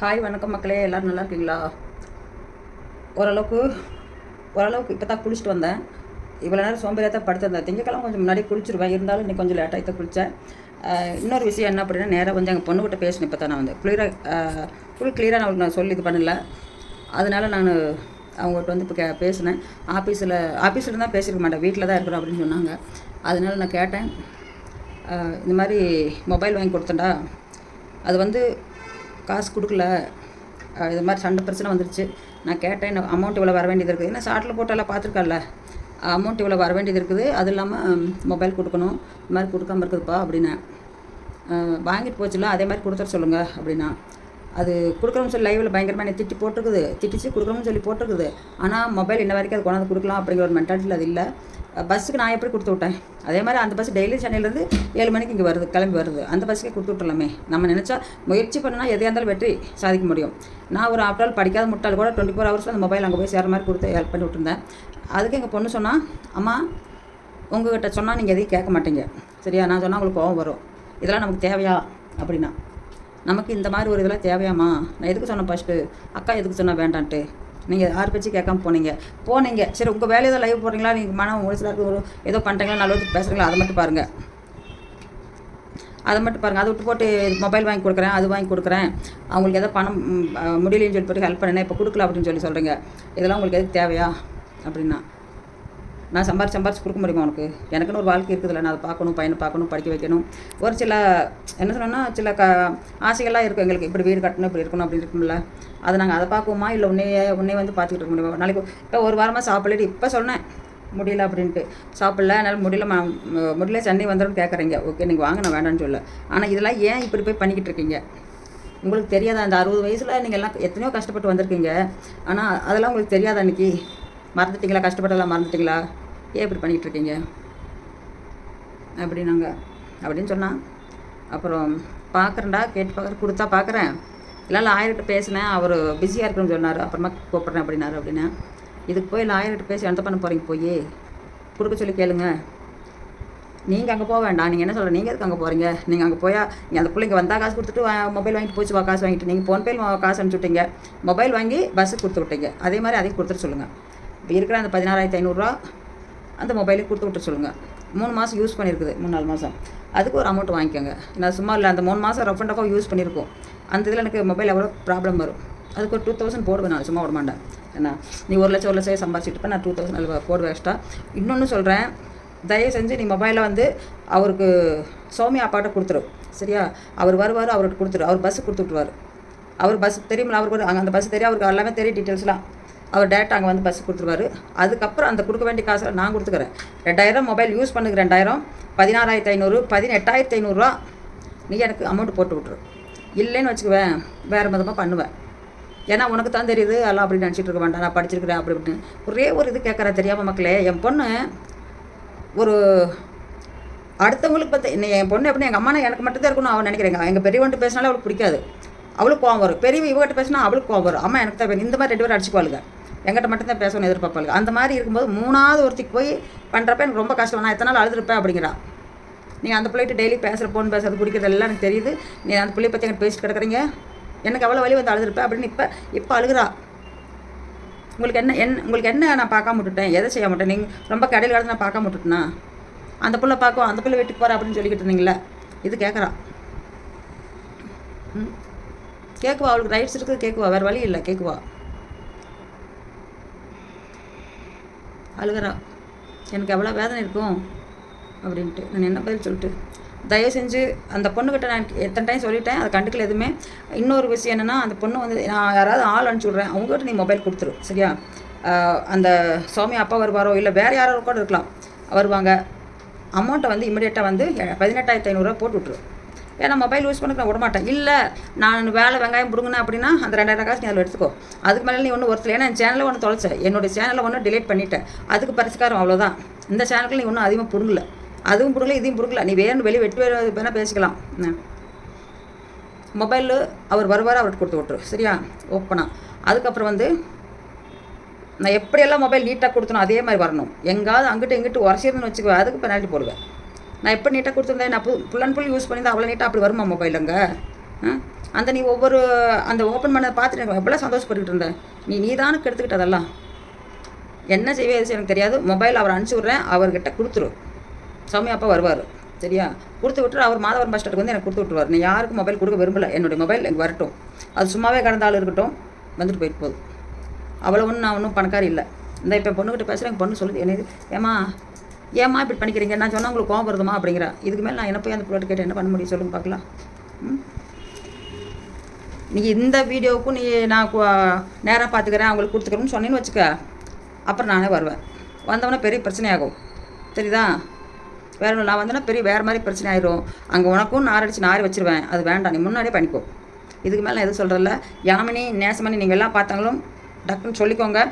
Hi வணக்கம் மக்களே. எல்லோரும் நல்லா இருக்கீங்களா? ஓரளவுக்கு ஓரளவுக்கு இப்போ தான் குளிச்சுட்டு வந்தேன். இவ்வளோ நேரம் சோம்பேறியாக தான் படுத்திருந்தேன் திங்கக்கெல்லாம் கொஞ்சம் முன்னாடி குளிச்சிருவேன். இருந்தாலும் இன்னைக்கு கொஞ்சம் லேட்டாக தான் குளித்தேன் இன்னொரு விஷயம் என்ன அப்படின்னா நேராக கொஞ்சம் எங்கள் பொண்ணுகிட்ட பேசினேன். இப்போ தான் நான் வந்து கிளியராக ஃபுல் கிளியராக நான் அவளுக்கு நான் சொல்லி இது பண்ணல. அதனால் நான் அவங்ககிட்ட வந்து இப்போ கே பேசினேன். ஆஃபீஸில் ஆஃபீஸில் தான் பேசியிருக்க மாட்டேன். வீட்டில் தான் இருக்கிறோம் அப்படின்னு சொன்னாங்க. அதனால நான் கேட்டேன். இந்த மாதிரி மொபைல் வாங்கி கொடுத்தேன்டா. அது வந்து காசு கொடுக்கல. இது மாதிரி சண்டை பிரச்சனை வந்துருச்சு. நான் கேட்டேன் அமௌண்ட் இவ்வளோ வர வேண்டியது இருக்குது. ஏன்னா ஷார்ட்டில் போட்டாலாம் பார்த்துருக்கல அமௌண்ட் இவ்வளோ வர வேண்டியது இருக்குது. அது இல்லாமல் மொபைல் கொடுக்கணும். இது மாதிரி கொடுக்காம இருக்குதுப்பா அப்படின்னேன். வாங்கிட்டு போச்சுல அதே மாதிரி கொடுத்துட சொல்லுங்கள் அப்படின்னா. அது கொடுக்குறோம்னு சொல்லி லைவில் பயங்கரமாக என்னை திட்டி போட்டிருக்குது. திட்டிச்சு கொடுக்குறோம்னு சொல்லி போட்டிருக்குது. ஆனால் மொபைல் இன்ன வரைக்கும் அது கொண்டாந்து கொடுக்கலாம் அப்படிங்கிற ஒரு மென்டாலிட்டியில் அது இல்லை. பஸ்ஸுக்கு நான் எப்படி கொடுத்து விட்டேன்? அதே மாதிரி அந்த பஸ் டெய்லி சென்னையிலேருந்து ஏழு மணிக்கு இங்கே வருது கிளம்பி வருது. அந்த பஸ்ஸுக்கே கொடுத்து விட்டுலாமே நம்ம நினச்சா முயற்சி பண்ணால் எதையாக இருந்தாலும் வெற்றி சாதிக்க முடியும். நான் ஒரு ஆஃப்டர் ஆல் படிக்காத முட்டாள் கூட டுவெண்ட்டி ஃபோர் ஹவர்ஸில் அந்த மொபைல் அங்கே போய் சேர்ற மாதிரி கொடுத்து ஹெல்ப் பண்ணி விட்டுருந்தேன். அதுக்கு எங்கள் பொண்ணு சொன்னால் அம்மா உங்ககிட்ட சொன்னால் நீங்கள் எதையும் கேட்க மாட்டீங்க. சரியா? நான் சொன்னால் உங்களுக்கு கோவம் வரும். இதெல்லாம் நமக்கு தேவையா? அப்படின்னா நமக்கு இந்த மாதிரி ஒரு இதெல்லாம் தேவையாம்மா? நான் எதுக்கு சொன்னேன் ஃபஸ்ட்டு அக்கா எதுக்கு சொன்னால் வேண்டான்ட்டு. நீங்கள் யார் பேச்சு கேட்காம போனீங்க? போனீங்க. சரி உங்கள் வேலையை தான் லைவ் போடுறீங்களா? நீங்கள் மனம் ஒரு இருக்கு ஒரு ஏதோ பண்ணுறீங்களா நல்லது பேசுகிறீங்களா அதை மட்டும் பாருங்கள் அதை மட்டும் பாருங்கள் அதை விட்டு போட்டு மொபைல் வாங்கி கொடுக்குறேன் அது வாங்கி கொடுக்குறேன். அவங்களுக்கு எதோ பணம் முடியலன்னு சொல்லி போட்டு ஹெல்ப் பண்ணேன் இப்போ கொடுக்கல அப்படின்னு சொல்லி சொல்கிறீங்க இதெல்லாம் உங்களுக்கு எதுக்கு தேவையா? அப்படின்னா. நான் சம்பாரிச்சு சம்பாரிச்சு கொடுக்க முடியுமா உனக்கு? எனக்குன்னு ஒரு வாழ்க்கை இருக்குதுல்ல நான் அதை பார்க்கணும் பையனை பார்க்கணும் படிக்க வைக்கணும். ஒரு சில என்ன சொல்லணும்னா சில க ஆசைகள்லாம் இருக்கும் எங்களுக்கு. இப்படி வீடு கட்டணும் இப்படி இருக்கணும் அப்படி இருக்கும்ல அதை நாங்கள் அதை பார்க்குவோமா? இல்லை உன்னையே உன்னே வந்து பார்த்துக்கிட்டு இருக்க முடியுமா? நாளைக்கு இப்போ ஒரு வாரமாக சாப்பிடலிட்டு இப்போ சொன்னேன். முடியல அப்படின்ட்டு. சாப்பிடல என்னால் முடியல முடியல சென்னை வந்துடும் கேட்குறீங்க. ஓகே நீங்கள் வாங்க நான் வேண்டாம்னு சொல்ல ஆனால் இதெல்லாம் ஏன் இப்படி போய் பண்ணிக்கிட்டு இருக்கீங்க? உங்களுக்கு தெரியாதா? அந்த அறுபது வயசில் நீங்கள் எல்லாம் எத்தனையோ கஷ்டப்பட்டு வந்திருக்கீங்க. ஆனால் அதெல்லாம் உங்களுக்கு தெரியாதா அன்றைக்கி மறந்துட்டீங்களா? கஷ்டப்பட்டெல்லாம் மறந்துட்டிங்களா? ஏன் இப்படி பண்ணிகிட்டு இருக்கீங்க அப்படின்னாங்க. அப்படின்னு சொன்னான் அப்புறம் பார்க்குறேன்டா கேட்டு பார்க்குறேன் கொடுத்தா பார்க்குறேன் இல்லை லாயர்கிட்ட பேசினேன் அவர் பிஸியாக இருக்குன்னு சொன்னார். அப்புறமா கூப்பிட்றேன் அப்படின்னாரு அப்படின்னா. இதுக்கு போய் லாயர்கிட்ட பேசி என்ன பண்ண போகிறீங்க போய். கொடுக்க சொல்லி கேளுங்க. நீங்கள் அங்கே போக வேண்டாம். நீங்கள் என்ன சொல்கிற நீங்கள் எதுக்கு அங்கே போகிறீங்க நீங்கள் அங்கே போயா நீங்கள் அந்த பிள்ளைங்க வந்தால் காசு கொடுத்துட்டு மொபைல் வாங்கிட்டு போச்சு வா காசு வாங்கிட்டு. நீங்கள் ஃபோன்பேயில் காசு அனுப்பிச்சு விட்டீங்க. மொபைல் வாங்கி பஸ்ஸுக்கு கொடுத்து விட்டீங்க. அதே மாதிரி அதையும் கொடுத்துட்டு சொல்லுங்கள் இப்போ இருக்கிற அந்த பதினாறாயிரத்தி ஐநூறுரூவா அந்த மொபைலுக்கு கொடுத்து விட்டு சொல்லுங்கள் மூணு மாதம் யூஸ் பண்ணியிருக்குது மூணு நாலு மாதம் அதுக்கு ஒரு அமௌண்ட் வாங்கிக்கோங்க. நான் சும்மா இல்லை அந்த மூணு மாதம் ரஃப் அண்ட் ரஃபாக யூஸ் பண்ணியிருக்கோம் அந்த இதில் எனக்கு மொபைல் எவ்வளோ ப்ராப்ளம் வரும்? அதுக்கு ஒரு டூ தௌசண்ட் போடுவேன் நான் சும்மா விட மாட்டேன் என்ன நீ ஒரு லட்சம் ஒரு லட்சம் சம்பாதிச்சிட்டு நான் டூ தௌசண்ட் அதில் போடுவேன் எக்ஸ்ட்ரா இன்னொன்று சொல்கிறேன் தயவு செஞ்சு நீ மொபைலை வந்து அவருக்கு சௌமியா அப்பாட்ட கொடுத்துரு. சரியா? அவர் வருவார் அவர்கிட்ட கொடுத்துரு. அவர் பஸ்ஸு கொடுத்து விட்ருவார் அவர் பஸ் தெரியுமில்ல அவருக்கு அங்கே அந்த பஸ் தெரியும் அவருக்கு எல்லாமே தெரியும் டீட்டெயில்ஸ்லாம் அவர் டேரெக்டாக அங்கே வந்து பஸ் கொடுத்துருவாரு. அதுக்கப்புறம் அந்த கொடுக்க வேண்டிய காசை நான் கொடுத்துக்கிறேன். ரெண்டாயிரம் மொபைல் யூஸ் பண்ணுக்கு ரெண்டாயிரம். பதினாறாயிரத்து ஐநூறு பதினெட்டாயிரத்தி ஐநூறுரூவா நீ எனக்கு அமௌண்ட் போட்டு விட்ரு இல்லைன்னு வச்சுக்குவேன். வேறு விதமாக பண்ணுவேன். ஏன்னா உனக்கு தான் தெரியுது எல்லாம் அப்படி நினச்சிட்டு இருக்க வேண்டாம். நான் படிச்சிருக்கிறேன் அப்படி இப்படின்னு. ஒரே ஒரு இது கேட்குறா தெரியாமல் மக்களே என் பொண்ணு ஒரு அடுத்தவங்களுக்கு பார்த்து என் பொண்ணு எப்படி எங்கள் அம்மா எனக்கு மட்டும் தான் இருக்கணும் அவன் நினைக்கிறேங்க. எங்கள் பெரியவன்ட்டு பேசினாலும் அவளுக்கு பிடிக்காது. அவளுக்கு கோவம் வரும். பெரிய இவகிட்ட பேசினா அவளுக்கு கோவம் வரும். அம்மா எனக்கு தான் இந்த மாதிரி ரெண்டு பேரும் அடிச்சுக்குவாளுங்க. எங்கிட்ட மட்டும்தான் பேசணும் பேசணும்னு அந்த மாதிரி இருக்கும்போது மூணாவது ஒருத்திக்கு போய் பண்ணுறப்ப எனக்கு ரொம்ப கஷ்டம். நான் எத்தனை நாள் அழுதுருப்பேன் அப்படிங்கிறா. நீங்கள் அந்த பிள்ளைகிட்ட டெய்லி பேசுகிற ஃபோன் பேசுறது பிடிக்கிறது எல்லாம் எனக்கு தெரியுது. நீ அந்த பிள்ளைய பற்றி எனக்கு பேசிட்டு கிடக்குறீங்க? எனக்கு அவ்வளோ வழி வந்து அழுதுருப்பேன் அப்படின்னு இப்போ இப்போ அழுகுறா. உங்களுக்கு என்ன என் உங்களுக்கு என்ன நான் பார்க்காம விட்டுட்டேன்? எதை செய்ய மாட்டேன்? நீங்கள் ரொம்ப கடையில் கடந்து நான் பார்க்காம விட்டுட்டேனா? அந்த பிள்ளை பார்க்கும் அந்த பிள்ளை வீட்டுக்கு போகிறா அப்படின்னு சொல்லிக்கிட்டு இருந்தீங்களே இது கேட்குறா ம். கேட்குவா அவளுக்கு ரைட்ஸ் இருக்குது கேட்குவா வேறு வழி இல்லை கேட்குவா அழுகிறா. எனக்கு எவ்வளோ வேதனை இருக்கும்? அப்படின்ட்டு. நான் என்ன பதில் சொல்லிட்டு? தயவு செஞ்சு அந்த பொண்ணுக்கிட்ட நான் எத்தனை டைம் சொல்லிட்டேன் அதை கண்டுக்கல எதுவுமே. இன்னொரு விஷயம் என்னென்னா அந்த பொண்ணு வந்து நான் யாராவது ஆள் அனுப்பிச்சி விட்றேன். அவங்ககிட்ட நீ மொபைல் கொடுத்துரு. சரியா? அந்த சுவாமி அப்பா வருவாரோ இல்லை வேறு யாரோ கூட இருக்கலாம். வருவாங்க. அமௌண்ட்டை வந்து இமிடியேட்டாக வந்து பதினெட்டாயிரத்தி ஐநூறுரூவா போட்டு விட்ரு ஏன்னா மொபைல் யூஸ் பண்ண நான் இல்லை நான் வேலை வெங்காயம் பிடுங்கினேன் அப்படின்னா அந்த ரெண்டாயிரம் காசு நீ அதில் எடுத்துக்கோ. அதுக்கு மேலே நீ ஒன்றும் ஒருத்தர் ஏன்னா என் சேனலில் ஒன்று தொலைச்சேன். என்னோடய சேனலை ஒன்று டிலீட் பண்ணிட்டேன். அதுக்கு பரிசுக்காரம் அவ்வளோதான் இந்த சேனலுக்கு நீ ஒன்றும் அதிகமாக பிடுங்கல. அதுவும் பிடுங்கல இதையும் பிடுங்கல. நீ வேறு வெளியே வெட்டி வேறு வேணால் பேசிக்கலாம். மொபைலில் மொபைலு அவர் வருவார் அவர்கிட்ட கொடுத்து விட்ரு சரியா? ஓப்பனாக அதுக்கப்புறம் வந்து நான் எப்படியெல்லாம் மொபைல் நீட்டாக கொடுத்தனோ அதே மாதிரி வரணும். எங்காவது அங்கிட்டு இங்கிட்டு உரசிருந்துன்னு வச்சுக்குவேன் அதுக்கு பெனால்ட்டி போடுவேன். நான் எப்போ நீட்டாக கொடுத்துருந்தேன்? நான் புல் அண்ட் ஃபுல் யூஸ் பண்ணியிருந்தேன் அவ்வளோ நீட்டாக அப்படி வருமா மொபைல் அந்த நீ ஒவ்வொரு அந்த ஓப்பன் பண்ணதை பார்த்துட்டு எனக்கு எவ்வளோ சந்தோஷப்பட்டுக்கிட்டு இருந்தேன். நீ நீ தானே கெடுத்துக்கிட்ட அதெல்லாம். என்ன செய்வே எனக்கு தெரியாது. மொபைல் அவர் அனுப்பிச்சி விட்றேன். அவர்கிட்ட கொடுத்துரு. சௌமியா அப்பா வருவார். சரியா? கொடுத்து விட்டுரு. அவர் மாதவரம் பஸ் ஸ்டாண்டுக்கு வந்து எனக்கு கொடுத்து விட்டுருவார். நீ யாருக்கும் மொபைல் கொடுக்க விரும்பல. என்னுடைய மொபைல் எனக்கு வரட்டும். அது சும்மாவே கடந்தாலும் ஆள் இருக்கட்டும். வந்துட்டு போயிட்டு போகுது. அவ்வளோ ஒன்றும் நான் ஒன்றும் பணக்காரி இல்லை. இந்த இப்போ பொண்ணுக்கிட்ட பேசுகிறேன் பொண்ணு சொல்லுது என்னது? ஏமா ஏம்மா இப்படி பண்ணிக்கிறீங்க? நான் சொன்னால் உங்களுக்கு கோவம் வருதுமா அப்படிங்கிற. இதுக்கு மேலே நான் என்ன போய் அந்த பிள்ளை கேட்டு என்ன பண்ண முடியும் சொல்லுங்க பார்க்கலாம். ம்? நீ இந்த வீடியோவுக்கும் நீ நான் நேராக பார்த்துக்கிறேன் அவங்களுக்கு கொடுத்துக்கிறேன்னு சொன்னேன்னு வச்சுக்க. அப்புறம் நானே வருவேன். வந்தவொடனே பெரிய பிரச்சனையாகும். தெரியுதா? வேற நான் வந்தேன்னா பெரிய வேறு மாதிரி பிரச்சனை ஆயிரும். அங்கே உனக்கும் நார் அடிச்சு நார் வச்சிருவேன். அது வேண்டாம் நீ முன்னாடியே பண்ணிக்கோ. இதுக்கு மேலே நான் எதுவும் சொல்கிறதில்ல யாமினி நேசமணி நீங்கள் எல்லாம் பார்த்தாங்களும் டக்குன்னு சொல்லிக்கோங்க.